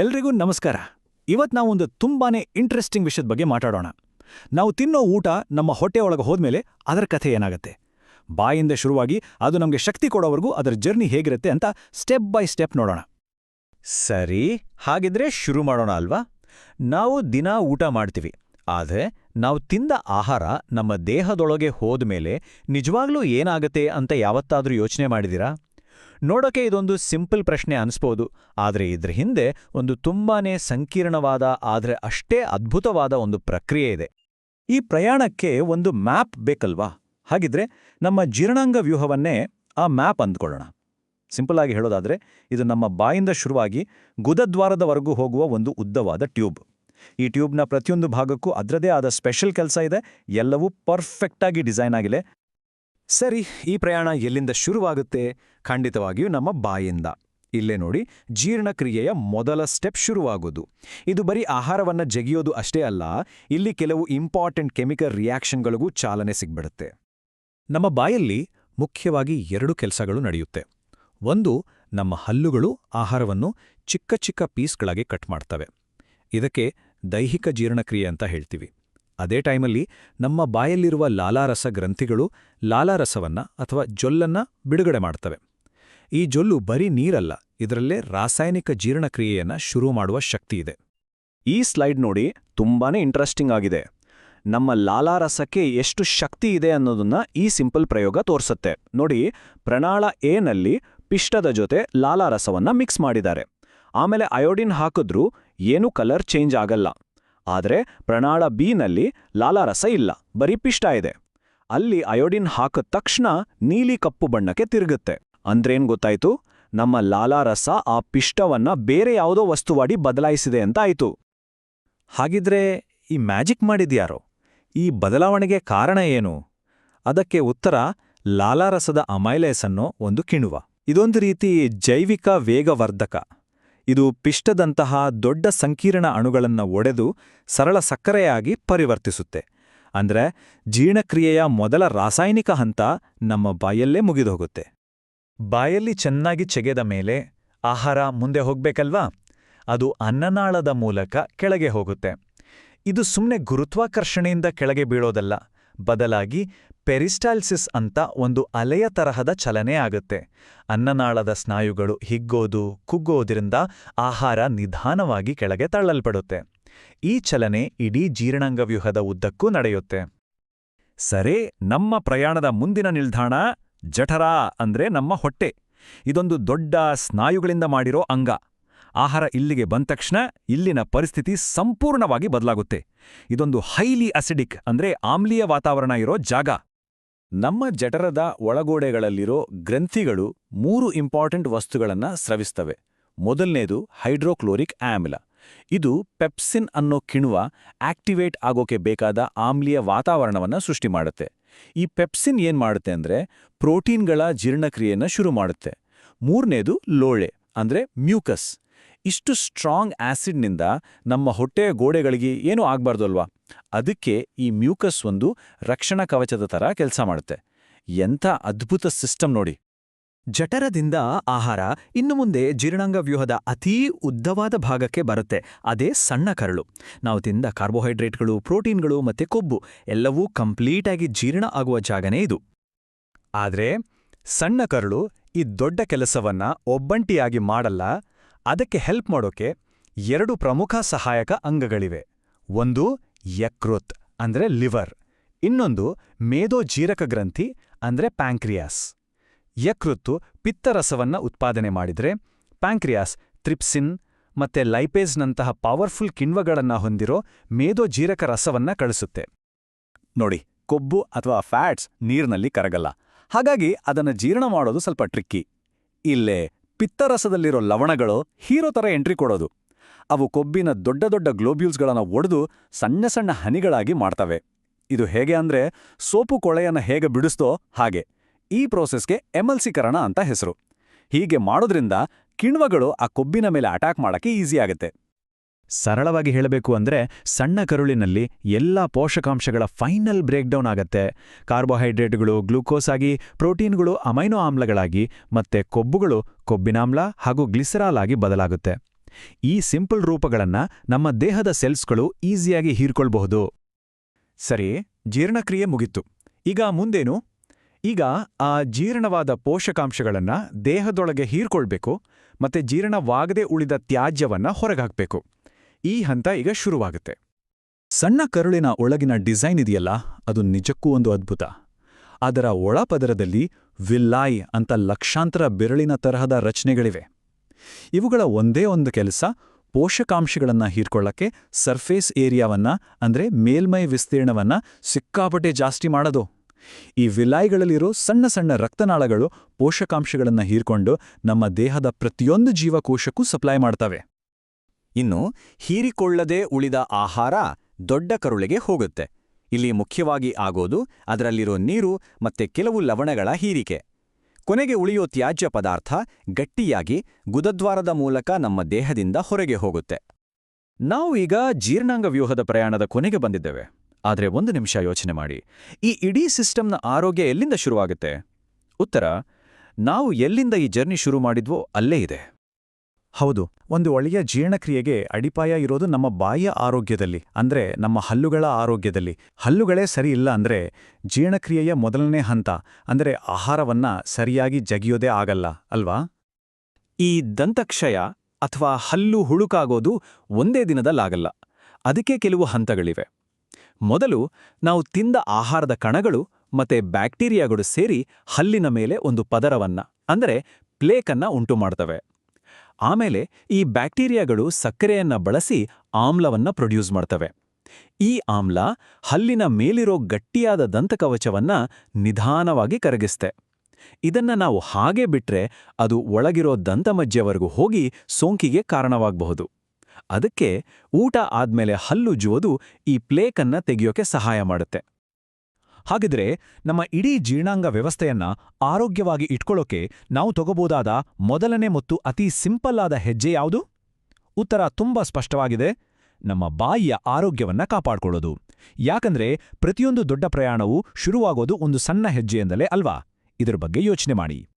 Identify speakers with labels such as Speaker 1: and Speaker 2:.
Speaker 1: ಎಲ್ರಿಗೂ ನಮಸ್ಕಾರ. ಇವತ್ತು ನಾವು ಒಂದು ತುಂಬಾನೇ ಇಂಟ್ರೆಸ್ಟಿಂಗ್ ವಿಷಯದ ಬಗ್ಗೆ ಮಾತಾಡೋಣ. ನಾವು ತಿನ್ನೋ ಊಟ ನಮ್ಮ ಹೊಟ್ಟೆ ಒಳಗೆ ಹೋದ್ಮೇಲೆ ಅದರ ಕಥೆ ಏನಾಗುತ್ತೆ? ಬಾಯಿಂದ ಶುರುವಾಗಿ ಅದು ನಮಗೆ ಶಕ್ತಿ ಕೊಡೋವರೆಗೂ ಅದರ ಜರ್ನಿ ಹೇಗಿರುತ್ತೆ ಅಂತ ಸ್ಟೆಪ್ ಬೈ ಸ್ಟೆಪ್ ನೋಡೋಣ.
Speaker 2: ಸರಿ, ಹಾಗಿದ್ರೆ ಶುರು ಮಾಡೋಣ ಅಲ್ವಾ? ನಾವು ದಿನ ಊಟ ಮಾಡ್ತೀವಿ. ಆದರೆ ನಾವು ತಿಂದ ಆಹಾರ ನಮ್ಮ ದೇಹದೊಳಗೆ ಹೋದ್ಮೇಲೆ ನಿಜವಾಗ್ಲೂ ಏನಾಗತ್ತೆ ಅಂತ ಯಾವತ್ತಾದರೂ ಯೋಚನೆ ಮಾಡಿದಿರಾ ನೋಡೋಕೆ ಇದೊಂದು ಸಿಂಪಲ್ ಪ್ರಶ್ನೆ ಅನಿಸ್ಬೋದು. ಆದರೆ ಇದ್ರ ಹಿಂದೆ ಒಂದು ತುಂಬಾನೇ ಸಂಕೀರ್ಣವಾದ, ಆದರೆ ಅಷ್ಟೇ ಅದ್ಭುತವಾದ ಒಂದು ಪ್ರಕ್ರಿಯೆ ಇದೆ.
Speaker 1: ಈ ಪ್ರಯಾಣಕ್ಕೆ ಒಂದು ಮ್ಯಾಪ್ ಬೇಕಲ್ವಾ? ಹಾಗಿದ್ರೆ ನಮ್ಮ ಜೀರ್ಣಾಂಗ ವ್ಯೂಹವನ್ನೇ ಆ ಮ್ಯಾಪ್ ಅಂದ್ಕೊಳ್ಳೋಣ. ಸಿಂಪಲ್ ಆಗಿ ಹೇಳೋದಾದ್ರೆ, ಇದು ನಮ್ಮ ಬಾಯಿಂದ ಶುರುವಾಗಿ ಗುದದ್ವಾರದವರೆಗೂ ಹೋಗುವ ಒಂದು ಉದ್ದವಾದ ಟ್ಯೂಬ್. ಈ ಟ್ಯೂಬ್ನ ಪ್ರತಿಯೊಂದು ಭಾಗಕ್ಕೂ ಅದರದೇ ಆದ ಸ್ಪೆಷಲ್ ಕೆಲಸ ಇದೆ. ಎಲ್ಲವೂ ಪರ್ಫೆಕ್ಟಾಗಿ ಡಿಸೈನ್ ಆಗಿದೆ ಸರಿ, ಈ ಪ್ರಯಾಣ ಎಲ್ಲಿಂದ ಶುರುವಾಗುತ್ತೆ? ಖಂಡಿತವಾಗಿಯೂ ನಮ್ಮ ಬಾಯಿಂದ. ಇಲ್ಲೇ ನೋಡಿ, ಜೀರ್ಣಕ್ರಿಯೆಯ ಮೊದಲ ಸ್ಟೆಪ್ ಶುರುವಾಗೋದು. ಇದು ಬರೀ ಆಹಾರವನ್ನ ಜಗಿಯೋದು ಅಷ್ಟೇ ಅಲ್ಲ, ಇಲ್ಲಿ ಕೆಲವು ಇಂಪಾರ್ಟೆಂಟ್ ಕೆಮಿಕಲ್ ರಿಯಾಕ್ಷನ್ಗಳಿಗೂ ಚಾಲನೆ ಸಿಗ್ಬಿಡುತ್ತೆ. ನಮ್ಮ ಬಾಯಲ್ಲಿ ಮುಖ್ಯವಾಗಿ ಎರಡು ಕೆಲಸಗಳು ನಡೆಯುತ್ತೆ. ಒಂದು, ನಮ್ಮ ಹಲ್ಲುಗಳು ಆಹಾರವನ್ನು ಚಿಕ್ಕ ಚಿಕ್ಕ ಪೀಸ್ಗಳಾಗಿ ಕಟ್ ಮಾಡ್ತವೆ. ಇದಕ್ಕೆ ದೈಹಿಕ ಜೀರ್ಣಕ್ರಿಯೆ ಅಂತ ಹೇಳ್ತೀವಿ. ಅದೇ ಟೈಮಲ್ಲಿ ನಮ್ಮ ಬಾಯಲ್ಲಿರುವ ಲಾಲಾರಸ ಗ್ರಂಥಿಗಳು ಲಾಲಾರಸವನ್ನ ಅಥವಾ ಜೊಲ್ಲನ್ನ ಬಿಡುಗಡೆ ಮಾಡ್ತವೆ. ಈ ಜೊಲ್ಲು ಬರೀ ನೀರಲ್ಲ, ಇದರಲ್ಲೇ ರಾಸಾಯನಿಕ ಜೀರ್ಣಕ್ರಿಯೆಯನ್ನ ಶುರು ಮಾಡುವ ಶಕ್ತಿ ಇದೆ. ಈ ಸ್ಲೈಡ್ ನೋಡಿ ತುಂಬಾನೇ ಇಂಟ್ರೆಸ್ಟಿಂಗ್ ಆಗಿದೆ. ನಮ್ಮ ಲಾಲಾರಸಕ್ಕೆ ಎಷ್ಟು ಶಕ್ತಿ ಇದೆ ಅನ್ನೋದನ್ನ ಈ ಸಿಂಪಲ್ ಪ್ರಯೋಗ ತೋರಿಸುತ್ತೆ. ನೋಡಿ, ಪ್ರಣಾಳ ಎನಲ್ಲಿ ಪಿಷ್ಟದ ಜೊತೆ ಲಾಲಾರಸವನ್ನ ಮಿಕ್ಸ್ ಮಾಡಿದ್ದಾರೆ. ಆಮೇಲೆ ಅಯೋಡಿನ್ ಹಾಕಿದ್ರೂ ಏನೂ ಕಲರ್ ಚೇಂಜ್ ಆಗಲ್ಲ. ಆದರೆ ಪ್ರಣಾಳ ಬಿನಲ್ಲಿ ಲಾಲಾರಸ ಇಲ್ಲ, ಬರೀ ಪಿಷ್ಟ ಇದೆ. ಅಲ್ಲಿ ಅಯೋಡಿನ್ ಹಾಕಿದ ತಕ್ಷಣ ನೀಲಿ ಕಪ್ಪು ಬಣ್ಣಕ್ಕೆ ತಿರುಗುತ್ತೆ. ಅಂದ್ರೇನ್ ಗೊತ್ತಾಯ್ತು? ನಮ್ಮ ಲಾಲಾರಸ ಆ ಪಿಷ್ಟವನ್ನ ಬೇರೆ ಯಾವುದೋ ವಸ್ತುವಾಡಿ ಬದಲಾಯಿಸಿದೆ ಅಂತ ಆಯಿತು. ಹಾಗಿದ್ರೆ ಈ ಮ್ಯಾಜಿಕ್ ಮಾಡಿದ್ಯಾರೋ? ಈ ಬದಲಾವಣೆಗೆ ಕಾರಣ ಏನು? ಅದಕ್ಕೆ ಉತ್ತರ, ಲಾಲಾರಸದ ಅಮೈಲೇಸ್ ಅನ್ನೋ ಒಂದು ಕಿಣುವ. ಇದೊಂದು ರೀತಿ ಜೈವಿಕ ವೇಗವರ್ಧಕ. ಇದು ಪಿಷ್ಟದಂತಹ ದೊಡ್ಡ ಸಂಕೀರ್ಣ ಅಣುಗಳನ್ನು ಒಡೆದು ಸರಳ ಸಕ್ಕರೆಯಾಗಿ ಪರಿವರ್ತಿಸುತ್ತೆ. ಅಂದ್ರೆ ಜೀರ್ಣಕ್ರಿಯೆಯ ಮೊದಲ ರಾಸಾಯನಿಕ ಹಂತ ನಮ್ಮ ಬಾಯಲ್ಲೇ ಮುಗಿದೋಗುತ್ತೆ. ಬಾಯಲ್ಲಿ ಚೆನ್ನಾಗಿ ಚೆಗೆದ ಮೇಲೆ ಆಹಾರ ಮುಂದೆ ಹೋಗ್ಬೇಕಲ್ವಾ? ಅದು ಅನ್ನನಾಳದ ಮೂಲಕ ಕೆಳಗೆ ಹೋಗುತ್ತೆ. ಇದು ಸುಮ್ಮನೆ ಗುರುತ್ವಾಕರ್ಷಣೆಯಿಂದ ಕೆಳಗೆ ಬೀಳೋದಲ್ಲ, ಬದಲಾಗಿ ಪೆರಿಸ್ಟಾಲ್ಸಿಸ್ ಅಂತ ಒಂದು ಅಲೆಯ ತರಹದ ಚಲನೆ ಆಗುತ್ತೆ. ಅನ್ನನಾಳದ ಸ್ನಾಯುಗಳು ಹಿಗ್ಗೋದು, ಕುಗ್ಗೋದ್ರಿಂದ ಆಹಾರ ನಿಧಾನವಾಗಿ ಕೆಳಗೆ ತಳ್ಳಲ್ಪಡುತ್ತೆ. ಈ ಚಲನೆ ಇಡೀ ಜೀರ್ಣಾಂಗವ್ಯೂಹದ ಉದ್ದಕ್ಕೂ ನಡೆಯುತ್ತೆ. ಸರಿ, ನಮ್ಮ ಪ್ರಯಾಣದ ಮುಂದಿನ ನಿಲ್ದಾಣ ಜಠರ ಅಂದ್ರೆ ನಮ್ಮ ಹೊಟ್ಟೆ. ಇದೊಂದು ದೊಡ್ಡ ಸ್ನಾಯುಗಳಿಂದ ಮಾಡಿರೋ ಅಂಗ. ಆಹಾರ ಇಲ್ಲಿಗೆ ಬಂದ ತಕ್ಷಣ ಇಲ್ಲಿನ ಪರಿಸ್ಥಿತಿ ಸಂಪೂರ್ಣವಾಗಿ ಬದಲಾಗುತ್ತೆ. ಇದೊಂದು ಹೈಲಿ ಅಸಿಡಿಕ್ ಅಂದ್ರೆ ಆಮ್ಲೀಯ ವಾತಾವರಣ ಇರೋ ಜಾಗ. ನಮ್ಮ ಜಠರದ ಒಳಗೋಡೆಗಳಲ್ಲಿರೋ ಗ್ರಂಥಿಗಳು ಮೂರು ಇಂಪಾರ್ಟೆಂಟ್ ವಸ್ತುಗಳನ್ನು ಸ್ರವಿಸ್ತವೆ. ಮೊದಲನೇದು ಹೈಡ್ರೋಕ್ಲೋರಿಕ್ ಆಮ್ಲ. ಇದು ಪೆಪ್ಸಿನ್ ಅನ್ನೋ ಕಿಣ್ವ ಆಕ್ಟಿವೇಟ್ ಆಗೋಕೆ ಬೇಕಾದ ಆಮ್ಲೀಯ ವಾತಾವರಣವನ್ನ ಸೃಷ್ಟಿ ಮಾಡುತ್ತೆ. ಈ ಪೆಪ್ಸಿನ್ ಏನ್ ಮಾಡುತ್ತೆ ಅಂದ್ರೆ ಪ್ರೋಟೀನ್ಗಳ ಜೀರ್ಣಕ್ರಿಯೆಯನ್ನು ಶುರು ಮಾಡುತ್ತೆ. ಮೂರನೇದು ಲೋಳೆ, ಅಂದ್ರೆ ಮ್ಯೂಕಸ್. ಇಷ್ಟು ಸ್ಟ್ರಾಂಗ್ ಆಸಿಡ್ನಿಂದ ನಮ್ಮ ಹೊಟ್ಟೆಯ ಗೋಡೆಗಳಿಗೆ ಏನೂ ಆಗ್ಬಾರ್ದು ಅಲ್ವಾ? ಅದಕ್ಕೆ ಈ ಮ್ಯೂಕಸ್ ಒಂದು ರಕ್ಷಣಾ ಕವಚದ ಥರ ಕೆಲಸ ಮಾಡುತ್ತೆ. ಎಂಥ ಅದ್ಭುತ ಸಿಸ್ಟಮ್ ನೋಡಿ. ಜಠರದಿಂದ ಆಹಾರ ಇನ್ನು ಮುಂದೆ ಜೀರ್ಣಾಂಗ ವ್ಯೂಹದ ಅತೀ ಉದ್ದವಾದ ಭಾಗಕ್ಕೆ ಬರುತ್ತೆ. ಅದೇ ಸಣ್ಣ ಕರಳು. ನಾವು ತಿಂದ ಕಾರ್ಬೋಹೈಡ್ರೇಟ್ಗಳು, ಪ್ರೋಟೀನ್ಗಳು ಮತ್ತೆ ಕೊಬ್ಬು ಎಲ್ಲವೂ ಕಂಪ್ಲೀಟಾಗಿ ಜೀರ್ಣ ಆಗುವ ಜಾಗನೇ ಇದು. ಆದ್ರೆ ಸಣ್ಣ ಕರಳು ಈ ದೊಡ್ಡ ಕೆಲಸವನ್ನ ಒಬ್ಬಂಟಿಯಾಗಿ ಮಾಡಲ್ಲ. ಅದಕ್ಕೆ ಹೆಲ್ಪ್ ಮಾಡೋಕೆ ಎರಡು ಪ್ರಮುಖ ಸಹಾಯಕ ಅಂಗಗಳಿವೆ. ಒಂದು ಯಕೃತ್ ಅಂದ್ರೆ ಲಿವರ್. ಇನ್ನೊಂದು ಮೇದೋಜೀರಕ ಗ್ರಂಥಿ ಅಂದ್ರೆ ಪ್ಯಾಂಕ್ರಿಯಾಸ್. ಯಕೃತ್ತು ಪಿತ್ತರಸವನ್ನ ಉತ್ಪಾದನೆ ಮಾಡಿದ್ರೆ ಪ್ಯಾಂಕ್ರಿಯಾಸ್ ತ್ರಿಪ್ಸಿನ್ ಮತ್ತೆ ಲೈಪೇಸ್ನಂತಹ ಪವರ್ಫುಲ್ ಕಿಣ್ವಗಳನ್ನ ಹೊಂದಿರೋ ಮೇದೋಜೀರಕ ರಸವನ್ನ ಕಳಿಸುತ್ತೆ. ನೋಡಿ, ಕೊಬ್ಬು ಅಥವಾ ಫ್ಯಾಟ್ಸ್ ನೀರಿನಲ್ಲಿ ಕರಗಲ್ಲ. ಹಾಗಾಗಿ ಅದನ್ನು ಜೀರ್ಣ ಮಾಡೋದು ಸ್ವಲ್ಪ ಟ್ರಿಕ್ಕಿ. ಇಲ್ಲೇ ಪಿತ್ತರಸದಲ್ಲಿರೋ ಲವಣಗಳು ಹೀರೋ ಥರ ಎಂಟ್ರಿ ಕೊಡೋದು. ಅವು ಕೊಬ್ಬಿನ ದೊಡ್ಡ ದೊಡ್ಡ ಗ್ಲೋಬ್ಯೂಲ್ಸ್ಗಳನ್ನು ಒಡೆದು ಸಣ್ಣ ಸಣ್ಣ ಹನಿಗಳಾಗಿ ಮಾಡ್ತವೆ. ಇದು ಹೇಗೆ ಅಂದ್ರೆ ಸೋಪು ಕೊಳೆಯನ್ನ ಹೇಗೆ ಬಿಡಿಸ್ತೋ ಹಾಗೆ. ಈ ಪ್ರೋಸೆಸ್ಗೆ ಎಮಲ್ಸೀಕರಣ ಅಂತ ಹೆಸರು. ಹೀಗೆ ಮಾಡೋದ್ರಿಂದ ಕಿಣ್ವಗಳು ಆ ಕೊಬ್ಬಿನ ಮೇಲೆ ಅಟ್ಯಾಕ್ ಮಾಡಕ್ಕೆ ಈಸಿ ಆಗುತ್ತೆ. ಸರಳವಾಗಿ ಹೇಳಬೇಕು ಅಂದ್ರೆ ಸಣ್ಣ ಕರುಳಿನಲ್ಲಿ ಎಲ್ಲಾ ಪೋಷಕಾಂಶಗಳ ಫೈನಲ್ ಬ್ರೇಕ್ಡೌನ್ ಆಗತ್ತೆ. ಕಾರ್ಬೋಹೈಡ್ರೇಟ್ಗಳು, ಗ್ಲೂಕೋಸ್ ಆಗಿ, ಪ್ರೋಟೀನ್ಗಳು ಅಮೈನೋ ಆಮ್ಲಗಳಾಗಿ ಮತ್ತೆ ಕೊಬ್ಬುಗಳು ಕೊಬ್ಬಿನಾಮ್ಲ ಹಾಗೂ ಗ್ಲಿಸರಾಲ್ ಆಗಿ ಬದಲಾಗುತ್ತೆ.
Speaker 2: ಈ ಸಿಂಪಲ್ ರೂಪಗಳನ್ನ ನಮ್ಮ ದೇಹದ ಸೆಲ್ಸ್ಗಳು ಈಸಿಯಾಗಿ ಹೀರ್ಕೊಳ್ಬಹುದು.
Speaker 1: ಸರಿ, ಜೀರ್ಣಕ್ರಿಯೆ ಮುಗಿತು ಈಗ ಮುಂದೇನು? ಈಗ ಆ ಜೀರ್ಣವಾದ ಪೋಷಕಾಂಶಗಳನ್ನ ದೇಹದೊಳಗೆ ಹೀರ್ಕೊಳ್ಬೇಕು ಮತ್ತೆ ಜೀರ್ಣವಾಗದೆ ಉಳಿದ ತ್ಯಾಜ್ಯವನ್ನ ಹೊರಗಾಕ್ಬೇಕು. ಈ ಹಂತ ಈಗ ಶುರುವಾಗುತ್ತೆ. ಸಣ್ಣ ಕರುಳಿನ ಒಳಗಿನ ಡಿಸೈನ್ ಇದೆಯಲ್ಲ, ಅದು ನಿಜಕ್ಕೂ ಒಂದು ಅದ್ಭುತ. ಅದರ ಒಳಪದರದಲ್ಲಿ ವಿಲ್ಲಾಯ್ ಅಂತ ಲಕ್ಷಾಂತರ ಬೆರಳಿನ ತರಹದ ರಚನೆಗಳಿವೆ. ಇವುಗಳ ಒಂದೇ ಒಂದು ಕೆಲಸ ಪೋಷಕಾಂಶಗಳನ್ನು ಹೀರ್ಕೊಳ್ಳಕ್ಕೆ ಸರ್ಫೇಸ್ ಏರಿಯಾವನ್ನ, ಅಂದ್ರೆ ಮೇಲ್ಮೈ ವಿಸ್ತೀರ್ಣವನ್ನ ಸಿಕ್ಕಾಪಟ್ಟೆ ಜಾಸ್ತಿ ಮಾಡೋದು. ಈ ವಿಲಾಯ್ಗಳಲ್ಲಿರೋ ಸಣ್ಣ ಸಣ್ಣ ರಕ್ತನಾಳಗಳು ಪೋಷಕಾಂಶಗಳನ್ನು ಹೀರ್ಕೊಂಡು ನಮ್ಮ ದೇಹದ ಪ್ರತಿಯೊಂದು ಜೀವಕೋಶಕ್ಕೂ ಸಪ್ಲೈ ಮಾಡ್ತವೆ.
Speaker 2: ಇನ್ನು ಹೀರಿಕೊಳ್ಳದೆ ಉಳಿದ ಆಹಾರ ದೊಡ್ಡ ಕರುಳಿಗೆ ಹೋಗುತ್ತೆ. ಇಲ್ಲಿ ಮುಖ್ಯವಾಗಿ ಆಗೋದು ಅದರಲ್ಲಿರೋ ನೀರು ಮತ್ತೆ ಕೆಲವು ಲವಣಗಳ ಹೀರಿಕೆ. ಕೊನೆಗೆ ಉಳಿಯೋ ತ್ಯಾಜ್ಯ ಪದಾರ್ಥ ಗಟ್ಟಿಯಾಗಿ ಗುದದ್ವಾರದ ಮೂಲಕ ನಮ್ಮ ದೇಹದಿಂದ ಹೊರಗೆ ಹೋಗುತ್ತೆ.
Speaker 1: ನಾವು ಈಗ ಜೀರ್ಣಾಂಗ ವ್ಯೂಹದ ಪ್ರಯಾಣದ ಕೊನೆಗೆ ಬಂದಿದ್ದೇವೆ. ಆದರೆ ಒಂದು ನಿಮಿಷ ಯೋಚನೆ ಮಾಡಿ. ಈ ಇಡೀ ಸಿಸ್ಟಮ್ನ ಆರೋಗ್ಯ ಎಲ್ಲಿಂದ ಶುರುವಾಗುತ್ತೆ? ಉತ್ತರ, ನಾವು ಎಲ್ಲಿಂದ ಈ ಜರ್ನಿ ಶುರು ಮಾಡಿದ್ವೋ ಅಲ್ಲೇ ಇದೆ. ಹೌದು. ಒಂದು ಒಳ್ಳೆಯ ಜೀರ್ಣಕ್ರಿಯೆಗೆ ಅಡಿಪಾಯ ಇರೋದು ನಮ್ಮ ಬಾಯಿಯ ಆರೋಗ್ಯದಲ್ಲಿ, ಅಂದ್ರೆ ನಮ್ಮ ಹಲ್ಲುಗಳ ಆರೋಗ್ಯದಲ್ಲಿ. ಹಲ್ಲುಗಳೇ ಸರಿ ಇಲ್ಲ ಅಂದ್ರೆ ಜೀರ್ಣಕ್ರಿಯೆಯ ಮೊದಲನೇ ಹಂತ, ಅಂದರೆ ಆಹಾರವನ್ನ ಸರಿಯಾಗಿ ಜಗಿಯೋದೇ ಆಗಲ್ಲ, ಅಲ್ವಾ? ಈ ದಂತಕ್ಷಯ ಅಥವಾ ಹಲ್ಲು ಹುಳುಕಾಗೋದು ಒಂದೇ ದಿನದಲ್ಲಾಗಲ್ಲ, ಅದಕ್ಕೆ ಕೆಲವು ಹಂತಗಳಿವೆ. ಮೊದಲು ನಾವು ತಿಂದ ಆಹಾರದ ಕಣಗಳು ಮತ್ತೆ ಬ್ಯಾಕ್ಟೀರಿಯಾಗಳು ಸೇರಿ ಹಲ್ಲಿನ ಮೇಲೆ ಒಂದು ಪದರವನ್ನ, ಅಂದರೆ ಪ್ಲೇಕನ್ನ ಉಂಟು ಮಾಡ್ತವೆ ಆಮೇಲೆ ಈ ಬ್ಯಾಕ್ಟೀರಿಯಾಗಳು ಸಕ್ಕರೆಯನ್ನ ಬಳಸಿ ಆಮ್ಲವನ್ನ ಪ್ರೊಡ್ಯೂಸ್ ಮಾಡ್ತವೆ. ಈ ಆಮ್ಲ ಹಲ್ಲಿನ ಮೇಲಿರೋ ಗಟ್ಟಿಯಾದ ದಂತಕವಚವನ್ನ ನಿಧಾನವಾಗಿ ಕರಗಿಸ್ತೆ. ಇದನ್ನ ನಾವು ಹಾಗೆ ಬಿಟ್ರೆ ಅದು ಒಳಗಿರೋ ದಂತಮಜ್ಜೆವರೆಗೂ ಹೋಗಿ ಸೋಂಕಿಗೆ ಕಾರಣವಾಗಬಹುದು. ಅದಕ್ಕೆ ಊಟ ಆದ್ಮೇಲೆ ಹಲ್ಲುಜ್ಜುವುದು ಈ ಪ್ಲೇಕನ್ನ ತೆಗೆಯೋಕೆ ಸಹಾಯ ಮಾಡುತ್ತೆ. ಹಾಗಿದ್ರೆ ನಮ್ಮ ಇಡೀ ಜೀರ್ಣಾಂಗ ವ್ಯವಸ್ಥೆಯನ್ನ ಆರೋಗ್ಯವಾಗಿ ಇಟ್ಕೊಳ್ಳೋಕೆ ನಾವು ತಗೋಬೋದಾದ ಮೊದಲನೇ ಮತ್ತು ಅತಿ ಸಿಂಪಲ್ ಆದ ಹೆಜ್ಜೆ ಯಾವುದು? ಉತ್ತರ ತುಂಬಾ ಸ್ಪಷ್ಟವಾಗಿದೆ. ನಮ್ಮ ಬಾಯಿಯ ಆರೋಗ್ಯವನ್ನ ಕಾಪಾಡ್ಕೊಳ್ಳೋದು. ಯಾಕಂದ್ರೆ ಪ್ರತಿಯೊಂದು ದೊಡ್ಡ ಪ್ರಯಾಣವೂ ಶುರುವಾಗೋದು ಒಂದು ಸಣ್ಣ ಹೆಜ್ಜೆಯಿಂದಲೇ ಅಲ್ವಾ? ಇದರ ಬಗ್ಗೆ ಯೋಚನೆ ಮಾಡಿ.